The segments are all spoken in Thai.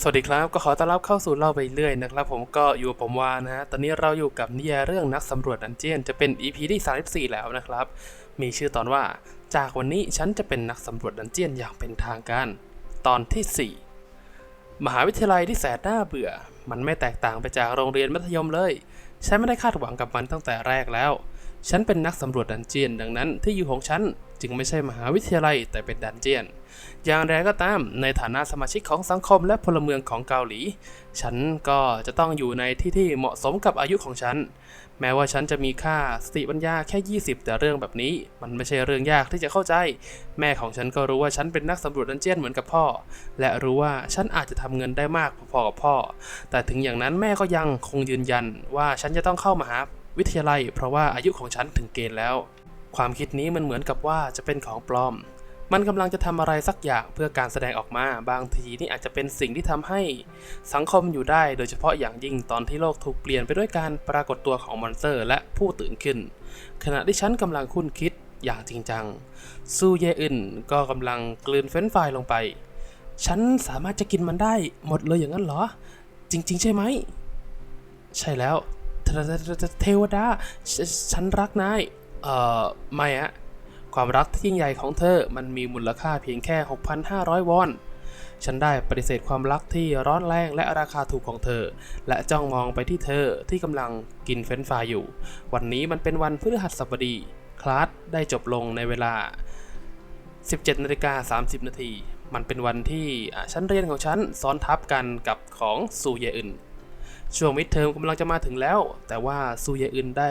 สวัสดีครับ ก็ขอต้อนรับเข้าสู่เล่าไปเรื่อยนะครับผมก็อยู่ผมวานะฮะตอนนี้เราอยู่กับนิยายเรื่องนักสำรวจดันเจียนจะเป็น EP ที่ 34 แล้วนะครับ มีชื่อตอนว่า จากวันนี้ฉันจะเป็นนักสำรวจดันเจียนอย่างเป็นทางการ ตอนที่ 4 มหาวิทยาลัยที่แสนน่าเบื่อ มันไม่แตกต่างไปจากโรงเรียนมัธยมเลย ฉันไม่ได้คาดหวังกับมันตั้งแต่แรกแล้ว ฉันเป็นนักสำรวจดันเจียนดังนั้นที่อยู่ของฉัน จึงไม่ใช่มหาวิทยาลัยแต่เป็นดันเจียน อย่างไรก็ตามในฐานะสมาชิกของสังคมและพลเมืองของเกาหลี ฉันก็จะต้องอยู่ในที่ที่เหมาะสมกับอายุของฉัน แม้ว่าฉันจะมีค่าสติปัญญาแค่ 20 แต่เรื่องแบบนี้ มันไม่ใช่เรื่องยากที่จะเข้าใจ แม่ของฉันก็รู้ว่าฉันเป็นนักสำรวจดันเจียนเหมือนกับพ่อ และรู้ว่าฉันอาจจะทำเงินได้มากพอๆกับพ่อ แต่ถึงอย่างนั้นแม่ก็ยังคงยืนยันว่าฉันจะต้องเข้ามหาวิทยาลัย เพราะว่าอายุของฉันถึงเกณฑ์แล้ว ความคิดนี้มันเหมือนกับว่าจะเป็นของปลอม มันกำลังจะทำอะไรสักอย่างเพื่อการแสดงออกมา บางทีนี่อาจจะเป็นสิ่งที่ทำให้สังคมอยู่ได้ โดยเฉพาะอย่างยิ่งตอนที่โลกถูกเปลี่ยนไปด้วยการปรากฏตัวของมอนสเตอร์ และผู้ตื่นขึ้น ขณะที่ฉันกำลังคุ้นคิดอย่างจริงจัง ซูเยอึนก็กำลังกลืนเฟรนช์ฟายลงไป ฉันสามารถจะกินมันได้หมดเลยอย่างนั้นเหรอ จริง ๆ ใช่ไหม ใช่แล้ว เทวดา ฉันรักนาย เอ่อไม่อะความรักที่ยิ่งใหญ่ของเธอมันมีมูลค่าเพียงแค่ 6,500 วอน ฉันได้ปฏิเสธความรักที่ร้อนแรงและราคาถูกของเธอ และจ้องมองไปที่เธอที่กำลังกินเฟรนช์ฟรายอยู่ วันนี้มันเป็นวันพฤหัสบดี คลาสได้จบลงในเวลา 17นาฬิกา30 นาที มันเป็นวันที่ชั้นเรียนของฉันซ้อนทับกันกับของซูเยอึน ช่วงมิดเทอมกำลังจะมาถึงแล้ว แต่ว่าซูเยอึนได้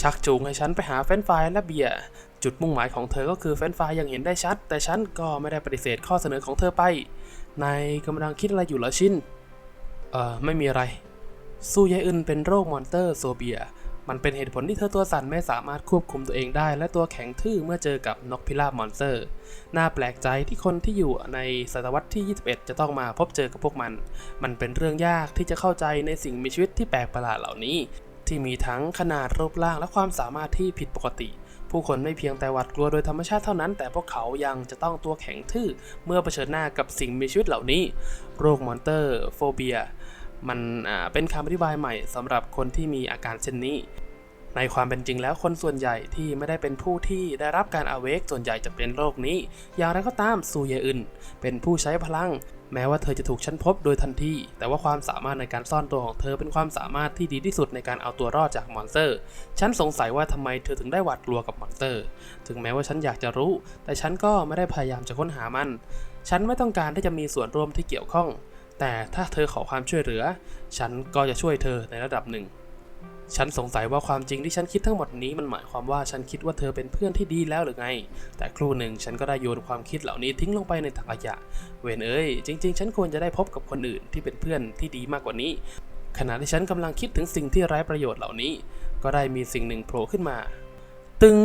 ชักจูงให้ฉันไปหาเฟนฟายและเบียร์จุดมุ่งหมายของเธอก็คือเฟนฟายอย่างเห็นได้ชัด แต่ฉันก็ไม่ได้ปฏิเสธข้อเสนอของเธอไปนายกำลังคิดอะไรอยู่เหรอชินเอ่อไม่มีอะไรซูเยอึนเป็นโรคมอนเตอร์โซเบีย มันเป็นเหตุผลที่เธอตัวสั่นไม่สามารถควบคุมตัวเองได้ และตัวแข็งทื่อเมื่อเจอกับนกพิราบมอนสเตอร์ น่าแปลกใจที่คนที่อยู่ในศตวรรษที่ 21 จะต้องมาพบเจอกับพวกมัน มันเป็นเรื่องยากที่จะเข้าใจในสิ่งมีชีวิตที่แปลกประหลาดเหล่านี้ ที่มีทั้งขนาดรูปร่างและความสามารถที่ผิดปกติ ผู้คนไม่เพียงแต่หวาดกลัวโดยธรรมชาติเท่านั้น แต่พวกเขายังจะต้องตัวแข็งทื่อเมื่อเผชิญหน้ากับสิ่งมีชีวิตเหล่านี้ โรคมอนเตอร์ โฟเบีย มันเป็นคำอธิบายใหม่สำหรับคนที่มีอาการเช่นนี้ ในความเป็นจริงแล้วคนส่วนใหญ่ที่ไม่ได้เป็นผู้ที่ได้รับการอาเวกส่วนใหญ่จะเป็นโรคนี้ อย่างไรก็ตามซูเยอึนเป็นผู้ใช้พลัง แม้ว่าเธอจะถูกฉันพบโดยทันที แต่ว่าความสามารถในการซ่อนตัวของเธอเป็นความสามารถที่ดีที่สุดในการเอาตัวรอดจากมอนสเตอร์ ฉันสงสัยว่าทำไมเธอถึงได้หวาดกลัวกับมอนสเตอร์ ถึงแม้ว่าฉันอยากจะรู้ แต่ฉันก็ไม่ได้พยายามจะค้นหามัน ฉันไม่ต้องการที่จะมีส่วนร่วมที่เกี่ยวข้อง แต่ถ้าเธอขอความช่วยเหลือ ฉันก็จะช่วยเธอในระดับหนึ่ง ฉันสงสัยว่าความจริงที่ฉันคิดทั้งหมดนี้มันหมายความว่าฉันคิดว่าเธอเป็นเพื่อนที่ดีแล้วหรือไง แต่ครู่หนึ่งฉันก็ได้โยนความคิดเหล่านี้ทิ้งลงไปในถังขยะ เวนเอ้ย จริง ๆ ฉันควรจะได้พบกับคนอื่นที่เป็นเพื่อนที่ดีมากกว่านี้ ขณะที่ฉันกำลังคิดถึงสิ่งที่ไร้ประโยชน์เหล่านี้ ก็ได้มีสิ่งหนึ่งโผล่ขึ้นมา ตึง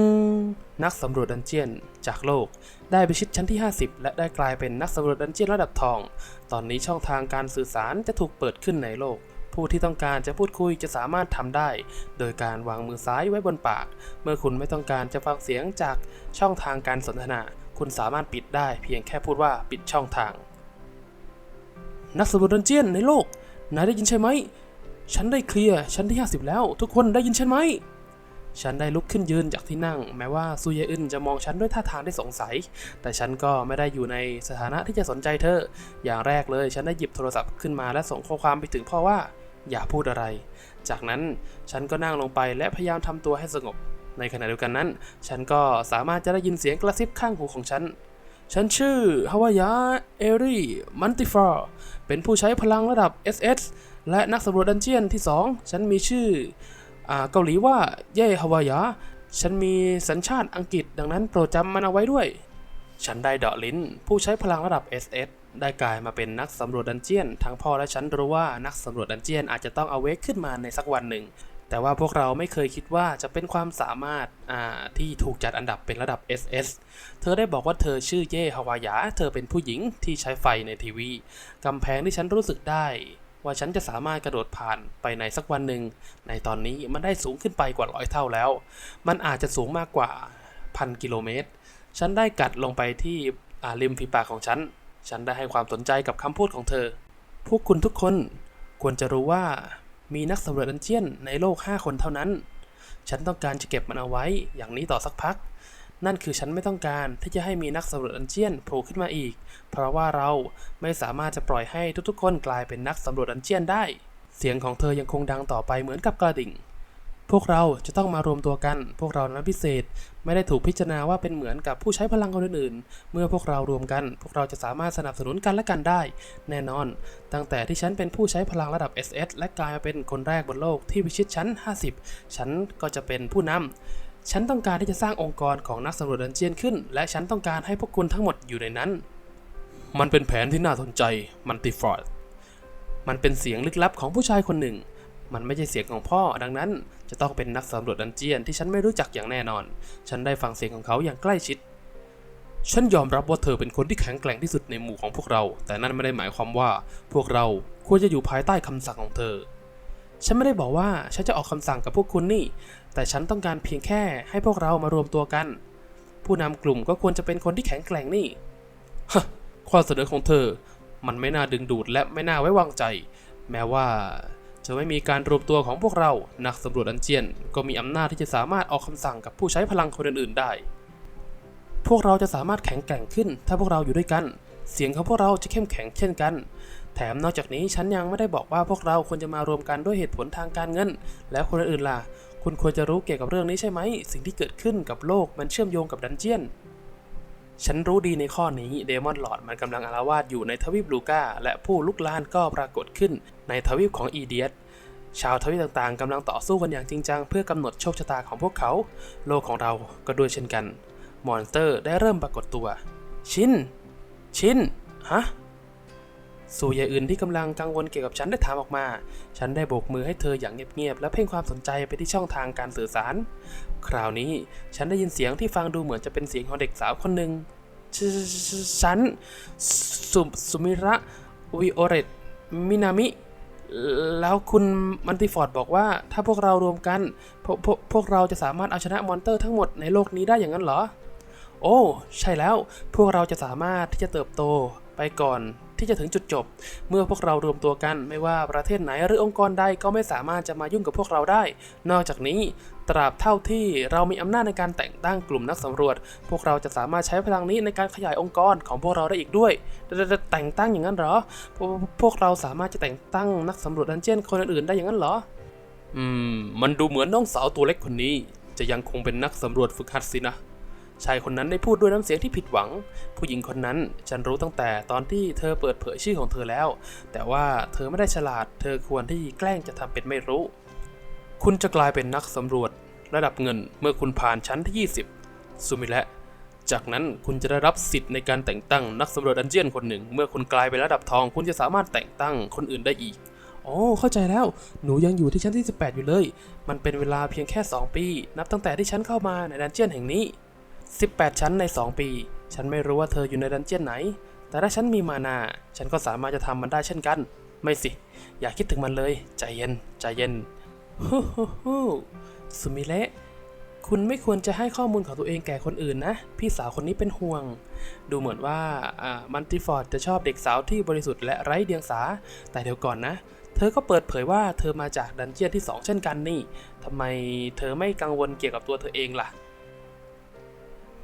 นักสำรวจดันเจียนจากโลก ได้ไปชิดชั้นที่ 50 และได้กลายเป็นนักสำรวจดันเจี้ยนระดับทอง ตอนนี้ช่องทางการสื่อสารจะถูกเปิดขึ้นในโลก ผู้ที่ต้องการจะพูดคุยจะสามารถทำได้ โดยการวางมือซ้ายไว้บนปาก เมื่อคุณไม่ต้องการจะฟังเสียงจากช่องทางการสนทนา คุณสามารถปิดได้ เพียงแค่พูดว่าปิดช่องทาง นักสำรวจดันเจี้ยนในโลก นายได้ยินใช่ไหม ฉันได้เคลียร์ชั้นที่ 50 แล้ว ทุกคนได้ยินใช่ไหม ฉันได้ลุกขึ้นยืนจากที่นั่ง แม้ว่าซูเยอึนจะมองฉันด้วยท่าทางที่สงสัย แต่ฉันก็ไม่ได้อยู่ในสถานะที่จะสนใจเธอ อย่างแรกเลยฉันได้หยิบโทรศัพท์ขึ้นมาและส่งข้อความไปถึงพ่อว่า อย่าพูดอะไร จากนั้นฉันก็นั่งลงไปและพยายามทำตัวให้สงบ ในขณะเดียวกันนั้น ฉันก็สามารถจะได้ยินเสียงกระซิบข้างหูของฉัน ฉันชื่อฮาวายาเอรีมันติฟาเป็นผู้ใช้พลังระดับ SS และนักสำรวจดันเจียนที่ 2 ฉันมีชื่อ เกาหลีว่าเย่ฮาวายาฉันมีสัญชาติอังกฤษดังนั้นโปรดจำมันเอาไว้ด้วย ฉันได้เดาะลิ้น ผู้ใช้พลังระดับ SS ได้กลายมาเป็นนักสำรวจดันเจียน ทั้งพ่อและฉันรู้ว่านักสำรวจดันเจียนอาจจะต้องเอาเวกขึ้นมาในสักวันหนึ่ง แต่ว่าพวกเราไม่เคยคิดว่าจะเป็นความสามารถที่ถูกจัดอันดับเป็นระดับ SS เธอได้บอกว่าเธอชื่อเย่ฮาวายาเธอเป็นผู้หญิงที่ใช้ไฟในทีวีกำแพงที่ฉันรู้สึกได้ ว่าฉันจะสามารถกระโดดผ่านไปในสักวันหนึ่ง ในตอนนี้มันได้สูงขึ้นไปกว่าร้อยเท่าแล้ว มันอาจจะสูงมากกว่าพันกิโลเมตร ฉันได้กัดลงไปที่ริมฝีปากของฉัน ฉันได้ให้ความสนใจกับคำพูดของเธอ พวกคุณทุกคนควรจะรู้ว่ามีนักสำรวจดันเจียนในโลก 5 คนเท่านั้น ฉันต้องการจะเก็บมันเอาไว้อย่างนี้ต่อสักพัก นั่นคือฉันไม่ต้องการที่จะให้มีนักสำรวจดันเจียนโผล่ขึ้นมาอีก เพราะว่าเราไม่สามารถจะปล่อยให้ทุกๆ คนกลายเป็นนักสำรวจดันเจียนได้ เสียงของเธอยังคงดังต่อไปเหมือนกับกระดิ่ง พวกเราจะต้องมารวมตัวกัน พวกเรานั้นพิเศษ ไม่ได้ถูกพิจารณาว่าเป็นเหมือนกับผู้ใช้พลังคนอื่นๆ เมื่อพวกเรารวมกัน พวกเราจะสามารถสนับสนุนกันและกันได้ แน่นอน ตั้งแต่ที่ฉันเป็นผู้ใช้พลังระดับ SS และกลายมาเป็นคนแรกบนโลกที่พิชิตชั้น 50 ฉันก็จะเป็นผู้นำ ฉันต้องการที่จะสร้างองค์กรของนักสำรวจดันเจียนขึ้น และฉันต้องการให้พวกคุณทั้งหมดอยู่ในนั้น มันเป็นแผนที่น่าสนใจ มันติฟอร์ด มันเป็นเสียงลึกลับของผู้ชายคนหนึ่ง มันไม่ใช่เสียงของพ่อ ดังนั้น จะต้องเป็นนักสำรวจดันเจียนที่ฉันไม่รู้จักอย่างแน่นอน ฉันได้ฟังเสียงของเขาอย่างใกล้ชิด ฉันยอมรับว่าเธอเป็นคนที่แข็งแกร่งที่สุดในหมู่ของพวกเรา แต่นั่นไม่ได้หมายความว่า พวกเราควรจะอยู่ภายใต้คำสั่งของเธอ ฉันไม่ได้บอกว่าฉันจะออกคำสั่งกับพวกคุณนี่ แต่ฉันต้องการเพียงแค่ให้พวกเรามารวมตัวกัน ผู้นำกลุ่มก็ควรจะเป็นคนที่แข็งแกร่งนี่ฮะข้อเสนอของเธอ มันไม่น่าดึงดูดและไม่น่าไว้วางใจ แม้ว่าจะไม่มีการรวมตัวของพวกเรา นักสำรวจดันเจียน ก็มีอำนาจที่จะสามารถออกคำสั่งกับผู้ใช้พลังคนอื่นๆได้ พวกเราจะสามารถแข็งแกร่งขึ้น ถ้าพวกเราอยู่ด้วยกัน เสียงของพวกเราจะเข้มแข็งเช่นกัน แถมนอกจากนี้ฉันยังไม่ได้บอกว่าพวกเราควรจะมารวมกันด้วยเหตุผลทางการเงิน แล้วคนอื่นๆล่ะ คุณควรจะรู้เกี่ยวกับเรื่องนี้ใช่ไหม สิ่งที่เกิดขึ้นกับโลกมันเชื่อมโยงกับดันเจียน ฉันรู้ดีในข้อนี้เดมอนหลอดมันกำลังอาละวาดอยู่ในทวีปลูกาและผู้ลุกลานก็ปรากฏขึ้นในทวีปของอีเดียสชาวทวีปต่างๆกำลังต่อสู้กันอย่างจริงจังเพื่อกำหนดโชคชะตาของพวกเขา โลกของเราก็ด้วยเช่นกัน มอนสเตอร์ได้เริ่มปรากฏตัว ชิน ชิน ฮะ สู่ยายอื่นที่กำลังกังวลเกี่ยวกับฉันได้ถามออกมา ฉันได้โบกมือให้เธออย่างเงียบๆและเพ่งความสนใจไปที่ช่องทางการสื่อสาร คราวนี้ฉันได้ยินเสียงที่ฟังดูเหมือนจะเป็นเสียงของเด็กสาวคนหนึ่งฉ,ฉันสุสุมิระวิโอเรตมินามิ แล้วคุณมันติฟอร์ดบอกว่าถ้าพวกเรารวมกันพพพวกเราจะสามารถเอาชนะมอนเตอร์ทั้งหมดในโลกนี้ได้อย่างนั้นเหรอ โอ้ ใช่แล้ว พวกเราจะสามารถที่จะเติบโตไปก่อน ที่จะถึงจุดจบ เมื่อพวกเรารวมตัวกันไม่ว่าประเทศไหนหรือองค์กรใดก็ไม่สามารถจะมายุ่งกับพวกเราได้ นอกจากนี้ ตราบเท่าที่เรามีอำนาจในการแต่งตั้งกลุ่มนักสำรวจ พวกเราจะสามารถใช้พลังนี้ในการขยายองค์กรของพวกเราได้อีกด้วยแต่แต่งตั้งอย่างนั้นเหรอพวกพวกเราสามารถจะแต่งตั้งนักสำรวจดันเจียนคนอื่นๆได้อย่างนั้นเหรอ อืม มันดูเหมือนน้องสาวตัวเล็กคนนี้ จะยังคงเป็นนักสำรวจฝึกหัดสินะ ชายคนนั้นได้พูดด้วยน้ำเสียงที่ผิดหวัง ผู้หญิงคนนั้นฉันรู้ตั้งแต่ตอนที่เธอเปิดเผยชื่อของเธอแล้ว แต่ว่าเธอไม่ได้ฉลาด เธอควรที่แกล้งจะทำเป็นไม่รู้ คุณจะกลายเป็นนักสำรวจ ระดับเงินเมื่อคุณผ่านชั้นที่ 20ซูมิและจากนั้นคุณจะได้รับสิทธิ์ในการแต่งตั้งนักสำรวจดันเจียนคนหนึ่ง เมื่อคุณกลายเป็นระดับทอง คุณจะสามารถแต่งตั้งคนอื่นได้อีกอ๋อเข้าใจแล้ว หนูยังอยู่ที่ชั้นที่ 18 อยู่เลย มันเป็นเวลาเพียงแค่ 2 ปี นับตั้งแต่ที่ฉันเข้ามาในดันเจียนแห่งนี้ 18 ชั้นใน 2 ปี ฉันไม่รู้ว่าเธออยู่ในดันเจียนไหน แต่ถ้าฉันมีมานา ฉันก็สามารถจะทำมันได้เช่นกัน ไม่สิ อย่าคิดถึงมันเลย ใจเย็น ใจเย็นฮู้ฮู้ฮู้สุมิเละคุณไม่ควรจะให้ข้อมูลของตัวเองแก่คนอื่นนะ พี่สาวคนนี้เป็นห่วง ดูเหมือนว่าอ่ามันติฟอร์ดจะชอบเด็กสาวที่บริสุทธิ์และไร้เดียงสา แต่เดี๋ยวก่อนนะ เธอก็เปิดเผยว่าเธอมาจากดันเจียนที่ 2 เช่นกันนี่ทำไมเธอไม่กังวลเกี่ยวกับตัวเธอเองล่ะ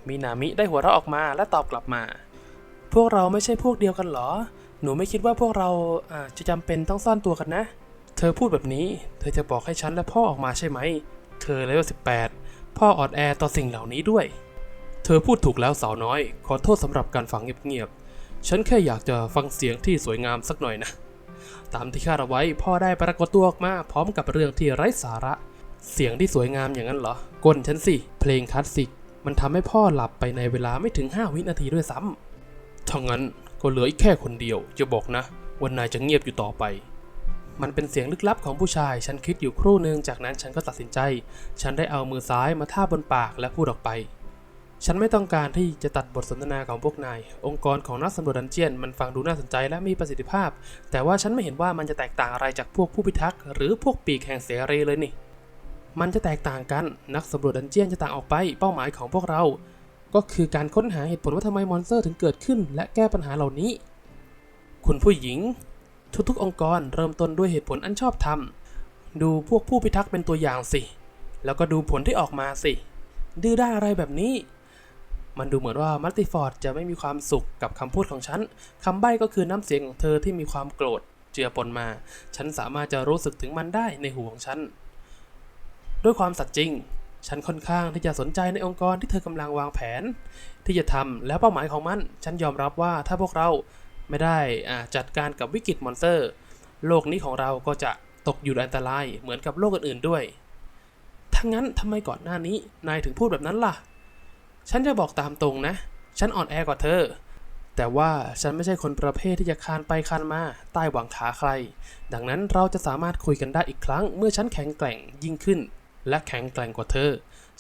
มินามิได้หัวเราะออกมาและตอบกลับมา พวกเราไม่ใช่พวกเดียวกันเหรอ หนูไม่คิดว่าพวกเราอาจะจำเป็นต้องซ่อนตัวกันนะ เธอพูดแบบนี้ เธอจะบอกให้ฉันและพ่อออกมาใช่ไหม เธอเลเวล18 พ่ออ่อนแอต่อสิ่งเหล่านี้ด้วย เธอพูดถูกแล้วสาวน้อย ขอโทษสำหรับการฟังเงียบๆ ฉันแค่อยากจะฟังเสียงที่สวยงามสักหน่อยนะ ตามที่คาดเอาไว้พ่อได้ปรากฏตัวออกมาพร้อมกับเรื่องที่ไร้สาระ เสียงที่สวยงามอย่างนั้นเหรอก้นฉันสิ เพลงคลาสสิก มันทำให้พ่อหลับไปในเวลาไม่ถึง 5 วินาทีด้วยซ้ำถ้างั้นก็เหลืออีกแค่คนเดียว จะบอกนะว่านายจะเงียบอยู่ต่อไป มันเป็นเสียงลึกลับของผู้ชาย ฉันคิดอยู่ครู่หนึ่งจากนั้นฉันก็ตัดสินใจ ฉันได้เอามือซ้ายมาท่าบบนปากและพูดออกไป ฉันไม่ต้องการที่จะตัดบทสนทนาของพวกนาย องค์กรของนักสำรวจดันเจียนมันฟังดูน่าสนใจและมีประสิทธิภาพ แต่ว่าฉันไม่เห็นว่ามันจะแตกต่างอะไรจากพวกผู้พิทักษ์หรือพวกปีกแห่งเสรีเลยนี่ มันจะแตกต่างกัน นักสำรวจดันเจียนจะต่างออกไป เป้าหมายของพวกเรา ก็คือการค้นหาเหตุผลว่าทำไมมอนสเตอร์ถึงเกิดขึ้น และแก้ปัญหาเหล่านี้ คุณผู้หญิง ทุกๆองค์กรเริ่มต้นด้วยเหตุผลอันชอบธรรม ดูพวกผู้พิทักษ์เป็นตัวอย่างสิ แล้วก็ดูผลที่ออกมาสิ ดื้อด้านอะไรแบบนี้ มันดูเหมือนว่ามัตติฟอร์ดจะไม่มีความสุขกับคำพูดของฉันคำใบ้ก็คือน้ำเสียงของเธอที่มีความโกรธ เจือปนมา ฉันสามารถจะรู้สึกถึงมันได้ในหูของฉัน ด้วยความสัตย์จริง ฉันค่อนข้างที่จะสนใจในองค์กรที่เธอกำลังวางแผน ที่จะทำและเป้าหมายของมัน ฉันยอมรับว่าถ้าพวกเราไม่ได้จัดการกับวิกฤตมอนสเตอร์ โลกนี้ของเราก็จะตกอยู่ในอันตรายเหมือนกับโลกอื่นๆด้วย ทั้งนั้นทำไมก่อนหน้านี้นายถึงพูดแบบนั้นล่ะ ฉันจะบอกตามตรงนะ ฉันอ่อนแอกว่าเธอ แต่ว่าฉันไม่ใช่คนประเภทที่จะคานไปคานมาใต้หวังขาใคร ดังนั้นเราจะสามารถคุยกันได้อีกครั้ง เมื่อฉันแข็งแกร่งยิ่งขึ้น และแข็งแกร่งกว่าเธอ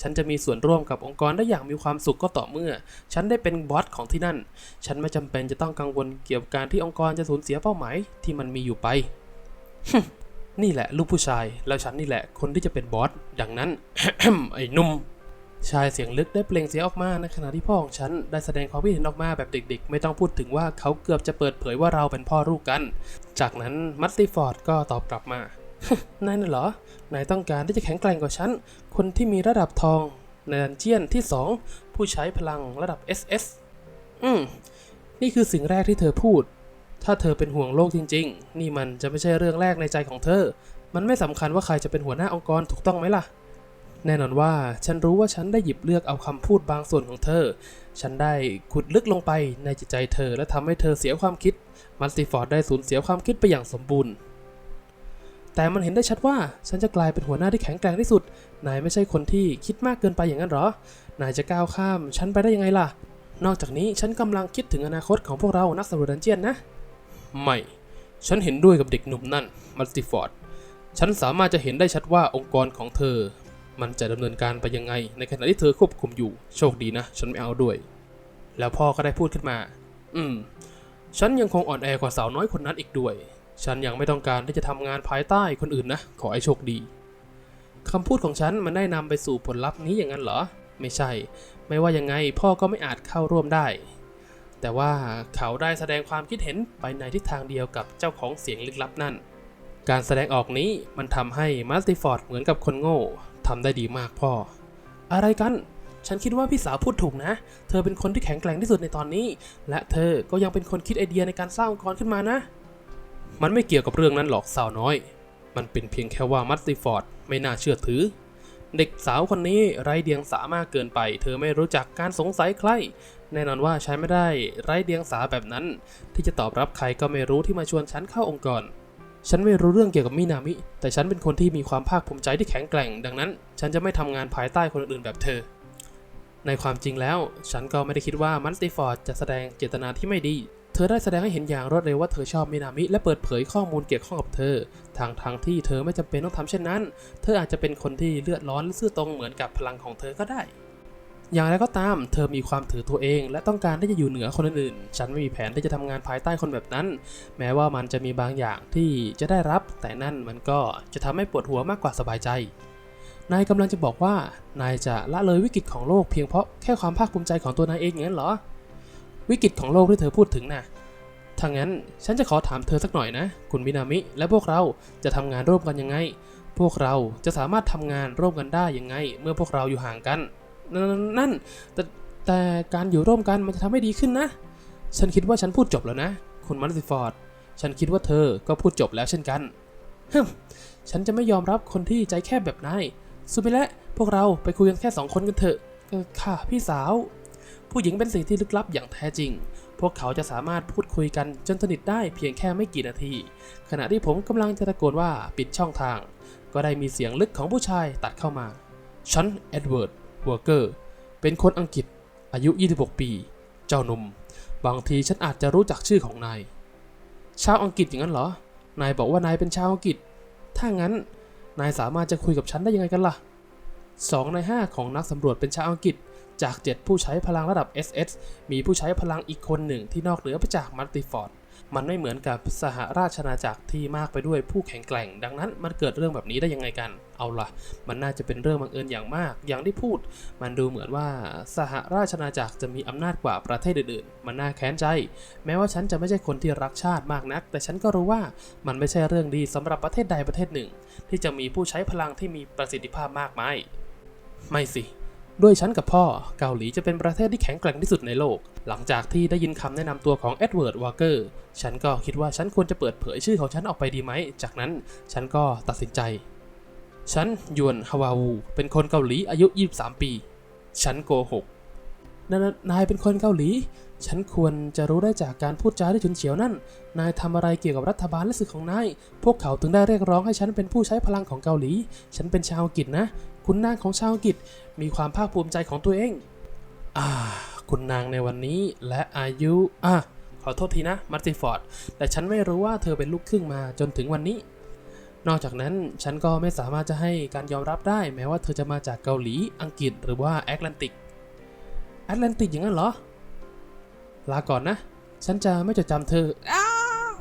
ฉันจะมีส่วนร่วมกับองค์กรได้อย่างมีความสุขก็ต่อเมื่อ ฉันได้เป็นบอสของที่นั่น ฉันไม่จำเป็นจะต้องกังวลเกี่ยวกับการที่องค์กรจะสูญเสียเป้าหมายที่มันมีอยู่ไป นี่แหละลูกผู้ชาย แล้วฉันนี่แหละคนที่จะเป็นบอส ดังนั้นไอ้นุ่มชายเสียงลึกได้เปล่งเสียงออกมาในขณะที่พ่อของฉันได้แสดงความคิดเห็นออกมาแบบเด็กๆ ไม่ต้องพูดถึงว่าเขาเกือบจะเปิดเผยว่าเราเป็นพ่อลูกกัน จากนั้นมัตติฟอร์ดก็ตอบกลับมา นายน่ะเหรอ นายต้องการที่จะแข็งแกร่งกว่าฉัน คนที่มีระดับทอง ในดันเจียนที่2ผู้ใช้พลังระดับ SS อืม นี่คือสิ่งแรกที่เธอพูด ถ้าเธอเป็นห่วงโลกจริง ๆ นี่มันจะไม่ใช่เรื่องแรกในใจของเธอ มันไม่สำคัญว่าใครจะเป็นหัวหน้าองค์กรถูกต้องไหมล่ะ แน่นอนว่าฉันรู้ว่าฉันได้หยิบเลือกเอาคำพูดบางส่วนของเธอ ฉันได้ขุดลึกลงไปในจิตใจเธอ และทำให้เธอเสียความคิด มัลติฟอร์ดได้สูญเสียความคิดไปอย่างสมบูรณ์ แต่มันเห็นได้ชัดว่าฉันจะกลายเป็นหัวหน้าที่แข็งแกร่งที่สุด นายไม่ใช่คนที่คิดมากเกินไปอย่างนั้นหรอ นายจะก้าวข้ามฉันไปได้ยังไงล่ะ นอกจากนี้ฉันกำลังคิดถึงอนาคตของพวกเรานักสำรวจดันเจียนนะ ไม่ ฉันเห็นด้วยกับเด็กหนุ่มนั่น มัลติฟอร์ด ฉันสามารถจะเห็นได้ชัดว่าองค์กรของเธอ มันจะดำเนินการไปยังไง ในขณะที่เธอควบคุมอยู่ โชคดีนะ ฉันไม่เอาด้วย แล้วพ่อก็ได้พูดขึ้นมา อืม ฉันยังคงอ่อนแอกว่าสาวน้อยคนนั้นอีกด้วย ฉันยังไม่ต้องการที่จะทำงานภายใต้คนอื่นนะ ขอให้โชคดีคำพูดของฉันมันได้นำไปสู่ผลลัพธ์นี้อย่างนั้นเหรอ ไม่ใช่ ไม่ว่ายังไงพ่อก็ไม่อาจเข้าร่วมได้ แต่ว่าเขาได้แสดงความคิดเห็นไปในทิศทางเดียวกับเจ้าของเสียงลึกลับนั่น การแสดงออกนี้มันทำให้มัลติฟอร์ดเหมือนกับคนโง่ทำได้ดีมากพ่อ อะไรกัน ฉันคิดว่าพี่สาวพูดถูกนะ เธอเป็นคนที่แข็งแกร่งที่สุดในตอนนี้ และเธอก็ยังเป็นคนคิดไอเดียในการสร้างองค์กรขึ้นมานะ มันไม่เกี่ยวกับเรื่องนั้นหรอกสาวน้อย มันเป็นเพียงแค่ว่ามัตติฟอร์ดไม่น่าเชื่อถือ เด็กสาวคนนี้ไร้เดียงสามากเกินไป เธอไม่รู้จักการสงสัยใคร แน่นอนว่าใช้ไม่ได้ไร้เดียงสาแบบนั้น ที่จะตอบรับใครก็ไม่รู้ที่มาชวนฉันเข้าองค์กร ฉันไม่รู้เรื่องเกี่ยวกับมินามิ แต่ฉันเป็นคนที่มีความภาคภูมิใจที่แข็งแกร่ง ดังนั้น ฉันจะไม่ทำงานภายใต้คนอื่นแบบเธอ ในความจริงแล้ว ฉันก็ไม่ได้คิดว่ามันติฟอร์ดจะแสดงเจตนาที่ไม่ดี ธอได้แสดงให้เห็นอย่างรวดเร็วว่าเธอชอบมินามิ และเปิดเผยข้อมูลเกี่ยวข้องกับเธอ ทางทางที่เธอไม่จำเป็นต้องทำเช่นนั้น เธออาจจะเป็นคนที่เลือดร้อนและซื่อตรงเหมือนกับพลังของเธอก็ได้ อย่างไรก็ตาม เธอมีความถือตัวเอง และต้องการที่จะอยู่เหนือคนอื่นๆ ฉันไม่มีแผนที่จะทำงานภายใต้คนแบบนั้น แม้ว่ามันจะมีบางอย่างที่จะได้รับ แต่นั่นมันก็จะทำให้ปวดหัวมากกว่าสบายใจ นายกำลังจะบอกว่า นายจะละเลยวิกฤตของโลกเพียงเพราะแค่ความภาคภูมิใจของตัวนายเองอย่างนั้นเหรอ วิกฤตของโลกที่เธอพูดถึงน่ะถ้างั้นฉันจะขอถามเธอสักหน่อยนะ คุณมินามิ และพวกเราจะทำงานร่วมกันยังไง พวกเราจะสามารถทำงานร่วมกันได้ยังไง เมื่อพวกเราอยู่ห่างกัน นั่นนั่นแต่แต่การอยู่ร่วมกันมันจะทำให้ดีขึ้นนะ ฉันคิดว่าฉันพูดจบแล้วนะ คุณมาร์ติฟอร์ด ฉันคิดว่าเธอก็พูดจบแล้วเช่นกันฮึมฉันจะไม่ยอมรับคนที่ใจแคบแบบนายสุบิและพวกเราไปคุยกันแค่สองคนกันเถอะค่ะพี่สาว ผู้หญิงเป็นสิ่งที่ลึกลับอย่างแท้จริง พวกเขาจะสามารถพูดคุยกันจนสนิทได้เพียงแค่ไม่กี่นาที ขณะที่ผมกำลังจะตะโกนว่าปิดช่องทาง ก็ได้มีเสียงลึกของผู้ชายตัดเข้ามา ฉันเอ็ดเวิร์ดวอร์เกอร์ เป็นคนอังกฤษ อายุ 26 ปี เจ้าหนุ่ม บางทีฉันอาจจะรู้จักชื่อของนาย ชาวอังกฤษอย่างนั้นเหรอ นายบอกว่านายเป็นชาวอังกฤษ ถ้างั้น นายสามารถจะคุยกับฉันได้ยังไงกันล่ะสองในห้าของนักสำรวจเป็นชาวอังกฤษ จาก 7 ผู้ใช้พลังระดับ SS มีผู้ใช้พลังอีกคนหนึ่งที่นอกเหนือไปจากมัลติฟอร์ด มันไม่เหมือนกับสหราชอาณาจักรที่มากไปด้วยผู้แข็งแกร่ง ดังนั้นมันเกิดเรื่องแบบนี้ได้ยังไงกัน เอาล่ะ มันน่าจะเป็นเรื่องบังเอิญอย่างมาก อย่างที่พูด มันดูเหมือนว่าสหราชอาณาจักรจะมีอำนาจกว่าประเทศอื่นๆ มันน่าแค้นใจ แม้ว่าฉันจะไม่ใช่คนที่รักชาติมากนัก แต่ฉันก็รู้ว่ามันไม่ใช่เรื่องดีสำหรับประเทศใดประเทศหนึ่ง ที่จะมีผู้ใช้พลังที่มีประสิทธิภาพมากมาย ไม่สิ ด้วยฉันกับพ่อเกาหลีจะเป็นประเทศที่แข็งแกร่งที่สุดในโลก หลังจากที่ได้ยินคำแนะนำตัวของเอ็ดเวิร์ดวอร์เกอร์ฉันก็คิดว่าฉันควรจะเปิดเผยชื่อของฉันออกไปดีไหม จากนั้นฉันก็ตัดสินใจ ฉันยวนฮาวาวู เป็นคนเกาหลีอายุ 23 ปี ฉันโกหกนนนายเป็นคนเกาหลี ฉันควรจะรู้ได้จากการพูดจาที่ฉุนเฉียวนั่น นายทำอะไรเกี่ยวกับรัฐบาลและสื่อของนาย พวกเขาถึงได้เรียกร้องให้ฉันเป็นผู้ใช้พลังของเกาหลี ฉันเป็นชาวอังกฤษนะ คุณนางของชาวอังกฤษมีความภาคภูมิใจของตัวเอง อ่า คุณนางในวันนี้และอายุ อะ ขอโทษทีนะ มาร์ติฟอร์ด แต่ฉันไม่รู้ว่าเธอเป็นลูกครึ่งมาจนถึงวันนี้ นอกจากนั้นฉันก็ไม่สามารถจะให้การยอมรับได้ แม้ว่าเธอจะมาจากเกาหลี อังกฤษ หรือว่าแอตแลนติก แอตแลนติกอย่างนั้นเหรอ ลาก่อนนะ ฉันจะไม่จดจำเธออ้า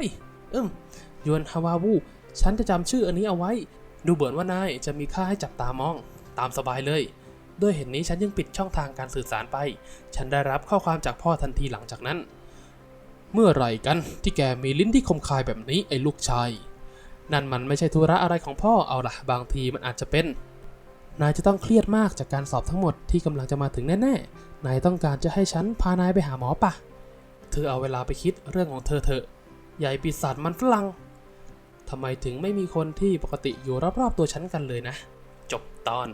ยอืมยวนฮาวาวู ฉันจะจำชื่ออันนี้เอาไว้ ดูเหมือนว่านายจะมีค่าให้จับตามอง ตามสบายเลย ด้วยเหตุนนี้ฉันยังปิดช่องทางการสื่อสารไป ฉันได้รับข้อความจากพ่อทันทีหลังจากนั้น เมื่อไหร่กันที่แกมีลิ้นที่คมคายแบบนี้ไอ้ลูกชาย นั่นมันไม่ใช่ธุระอะไรของพ่อเอาล่ะบางทีมันอาจจะเป็น นายจะต้องเครียดมากจากการสอบทั้งหมดที่กำลังจะมาถึงแน่ๆ นายต้องการจะให้ฉันพานายไปหาหมอปะ เธอเอาเวลาไปคิดเรื่องของเธอเถอะใหญ่ปีศาจมันฝรั่งทำไมถึงไม่มีคนที่ปกติอยู่รอบๆตัวฉันกันเลยนะ จบตอน